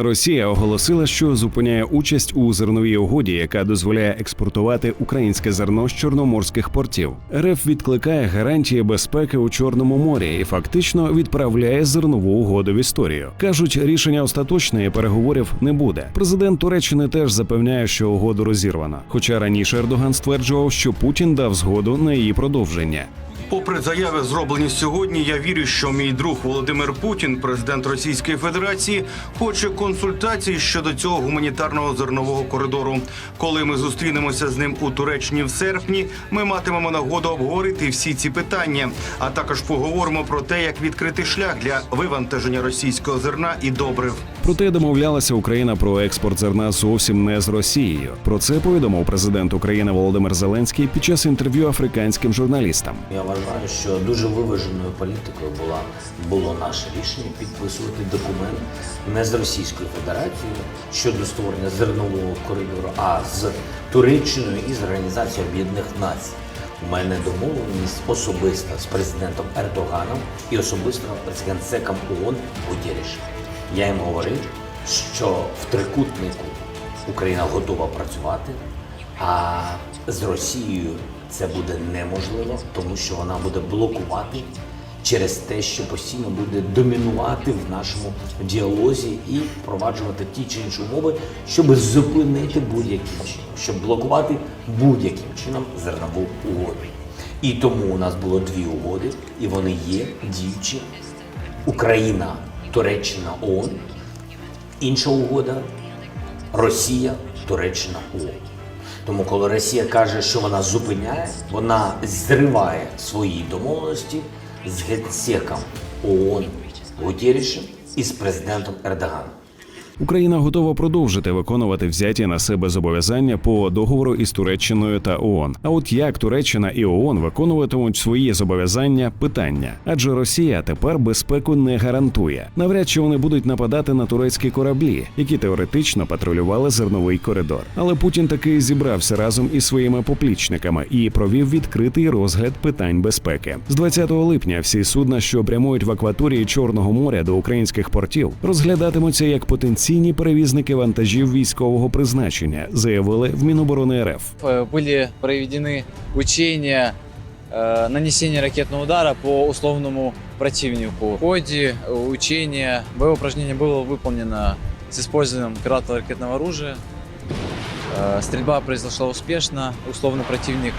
Росія оголосила, що зупиняє участь у зерновій угоді, яка дозволяє експортувати українське зерно з чорноморських портів. РФ відкликає гарантії безпеки у Чорному морі і фактично відправляє зернову угоду в історію. кажуть, рішення остаточної переговорів не буде. Президент Туреччини теж запевняє, що угоду розірвано. Хоча раніше Ердоган стверджував, що Путін дав згоду на її продовження. Попри заяви, зроблені сьогодні, я вірю, що мій друг Володимир Путін, президент Російської Федерації, хоче консультацій щодо цього гуманітарного зернового коридору. Коли ми зустрінемося з ним у Туреччині в серпні, ми матимемо нагоду обговорити всі ці питання, а також поговоримо про те, як відкрити шлях для вивантаження російського зерна і добрив. Проте домовлялася Україна про експорт зерна зовсім не з Росією. Про це повідомив президент України Володимир Зеленський під час інтерв'ю африканським журналістам. Я вважаю, що дуже виваженою політикою була було наше рішення підписувати документ не з Російською Федерацією щодо створення зернового коридору, а з Туреччиною і з Організацією Об'єднаних Націй. У мене домовленість особиста з президентом Ердоганом і особисто з генсеком ООН Гутєрішем. Я їм говорив, що в трикутнику Україна готова працювати, а з Росією це буде неможливо, тому що вона буде блокувати через те, що постійно буде домінувати в нашому діалозі і впроваджувати ті чи інші умови, щоб зупинити будь-яким чином, щоб блокувати будь-яким чином зернову угоду. І тому у нас було дві угоди, і вони є діючі. Україна, Туреччина, ООН. Інша угода Росія, Туреччина, ООН. Тому, коли Росія каже, що вона зупиняє, вона зриває свої домовленості з генсеком ООН Гутєрішем і з президентом Ердоганом. Україна готова продовжити виконувати взяті на себе зобов'язання по договору із Туреччиною та ООН. А от як Туреччина і ООН виконуватимуть свої зобов'язання питання, адже Росія тепер безпеку не гарантує. Навряд чи вони будуть нападати на турецькі кораблі, які теоретично патрулювали зерновий коридор. Але Путін таки зібрався разом із своїми поплічниками і провів відкритий розгляд питань безпеки. З 20 липня всі судна, що прямують в акваторії Чорного моря до українських портів, розглядатимуться як потенційні перевізники вантажів військового призначення, заявили в Міноборони РФ. Э, были проведены учения э, нанесения ракетного удара по условному противнику. В ходе э, учения боевое упражнение было выполнено с использованием крылатого ракетного оружия. Э, Стрельба произошла успешно, условный противник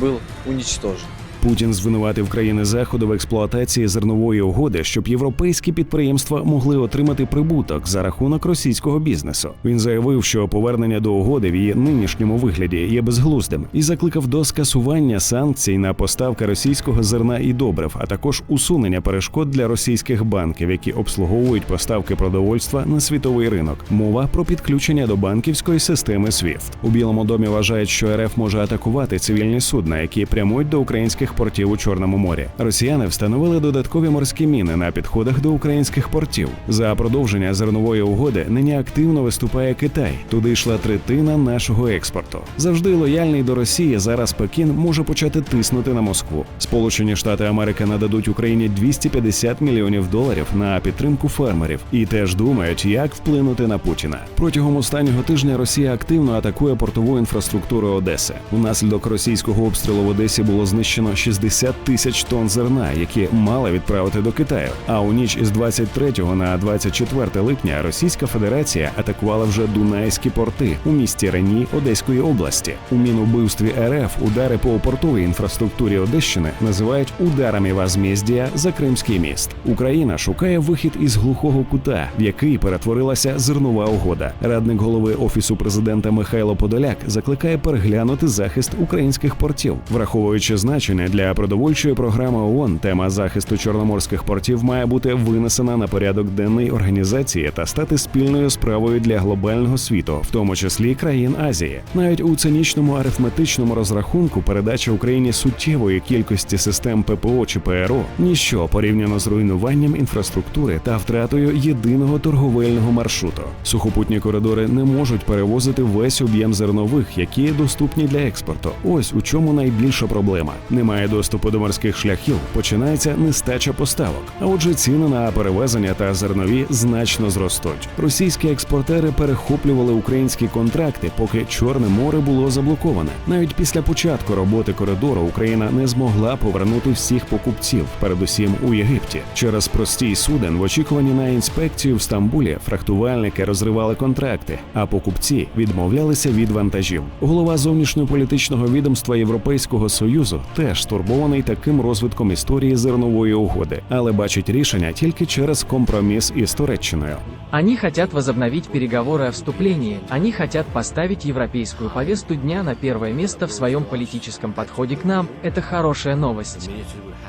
был уничтожен. Путін звинуватив країни заходу в експлуатації зернової угоди, щоб європейські підприємства могли отримати прибуток за рахунок російського бізнесу. Він заявив, що повернення до угоди в її нинішньому вигляді є безглуздим і закликав до скасування санкцій на поставки російського зерна і добрив, а також усунення перешкод для російських банків, які обслуговують поставки продовольства на світовий ринок. Мова про підключення до банківської системи SWIFT. У Білому домі вважають, що РФ може атакувати цивільні судна, які прямують до українських портів у Чорному морі. Росіяни встановили додаткові морські міни на підходах до українських портів. За продовження зернової угоди нині активно виступає Китай. Туди йшла третина нашого експорту. Завжди лояльний до Росії. Зараз Пекін може почати тиснути на Москву. Сполучені Штати Америки нададуть Україні 250 мільйонів доларів на підтримку фермерів і теж думають, як вплинути на Путіна. Протягом останнього тижня Росія активно атакує портову інфраструктуру Одеси. Унаслідок російського обстрілу в Одесі було знищено 60 тисяч тонн зерна, які мали відправити до Китаю. А у ніч із 23 на 24 липня Російська Федерація атакувала вже Дунайські порти у місті Рені Одеської області. У мінубивстві РФ удари по портовій інфраструктурі Одещини називають ударами возмездія за Кримський міст. Україна шукає вихід із глухого кута, в який перетворилася зернова угода. Радник голови офісу президента Михайло Подоляк закликає переглянути захист українських портів, враховуючи значення для продовольчої програми ООН, тема захисту чорноморських портів має бути винесена на порядок денний організації та стати спільною справою для глобального світу, в тому числі країн Азії. Навіть у цинічному арифметичному розрахунку передача Україні суттєвої кількості систем ППО чи ПРО ніщо порівняно з руйнуванням інфраструктури та втратою єдиного торговельного маршруту. Сухопутні коридори не можуть перевозити весь об'єм зернових, які доступні для експорту. Ось у чому найбільша проблема. Немає немає доступу до морських шляхів, починається нестача поставок. А отже, ціни на перевезення та зернові значно зростуть. Російські експортери перехоплювали українські контракти, поки Чорне море було заблоковане. Навіть після початку роботи коридору Україна не змогла повернути всіх покупців, передусім у Єгипті. Через простій суден в очікуванні на інспекцію в Стамбулі фрахтувальники розривали контракти, а покупці відмовлялися від вантажів. Голова зовнішньополітичного відомства Європейського союзу теж стурбований таким розвитком історії зернової угоди, але бачить рішення тільки через компроміс із Туреччиною. Они хотят возобновить переговоры о вступлении, они хотят поставить европейскую повестку дня на первое место в своем политическом подходе к нам, это хорошая новость.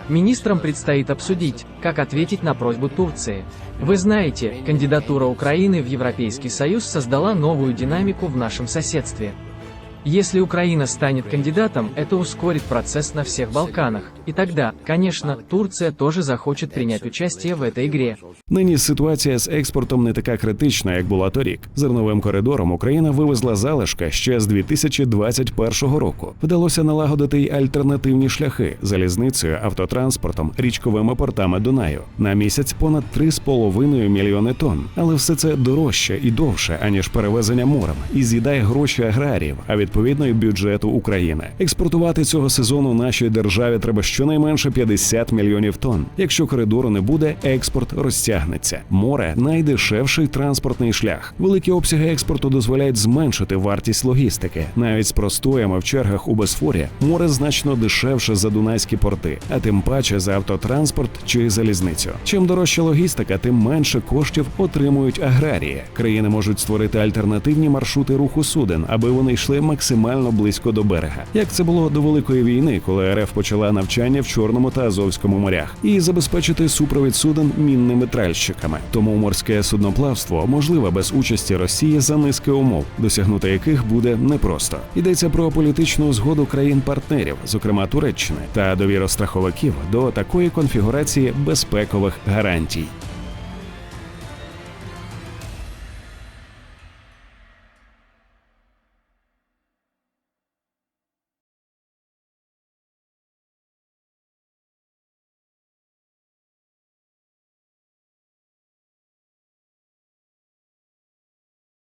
Министрам предстоит обсудить, как ответить на просьбу Турции. Вы знаете, кандидатура Украины в Европейский Союз создала новую динамику в нашем соседстве. Если Украина станет кандидатом, это ускорит процесс на всех Балканах. И тогда, конечно, Турция тоже захочет принять участие в этой игре. Нині ситуація з експортом не така критична, як була торік. Зерновим коридором Україна вивезла залишки ще з 2021 року. Вдалося налагодити й альтернативні шляхи залізницею, автотранспортом, річковими портами Дунаю. На місяць понад 3,5 мільйони тонн. Але все це дорожче і довше, аніж перевезення морем, і з'їдає гроші аграріїв, а відповідно й бюджету України. Експортувати цього сезону нашій державі треба щонайменше 50 мільйонів тонн. Якщо коридору не буде, експорт розтягнеться. Море найдешевший транспортний шлях. Великі обсяги експорту дозволяють зменшити вартість логістики. Навіть з простоями в чергах у Босфорі море значно дешевше за дунайські порти, а тим паче за автотранспорт чи залізницю. Чим дорожча логістика, тим менше коштів отримують аграрії. Країни можуть створити альтернативні маршрути руху суден, аби вони йшли максимально близько до берега. Як це було до великої війни, коли РФ почала навчання в Чорному та Азовському морях, і забезпечити супровід суден мінними тральщиками. Тому морське судноплавство можливе без участі Росії за низки умов, досягнути яких буде непросто. Йдеться про політичну згоду країн-партнерів, зокрема Туреччини, та довіру страховиків до такої конфігурації безпекових гарантій.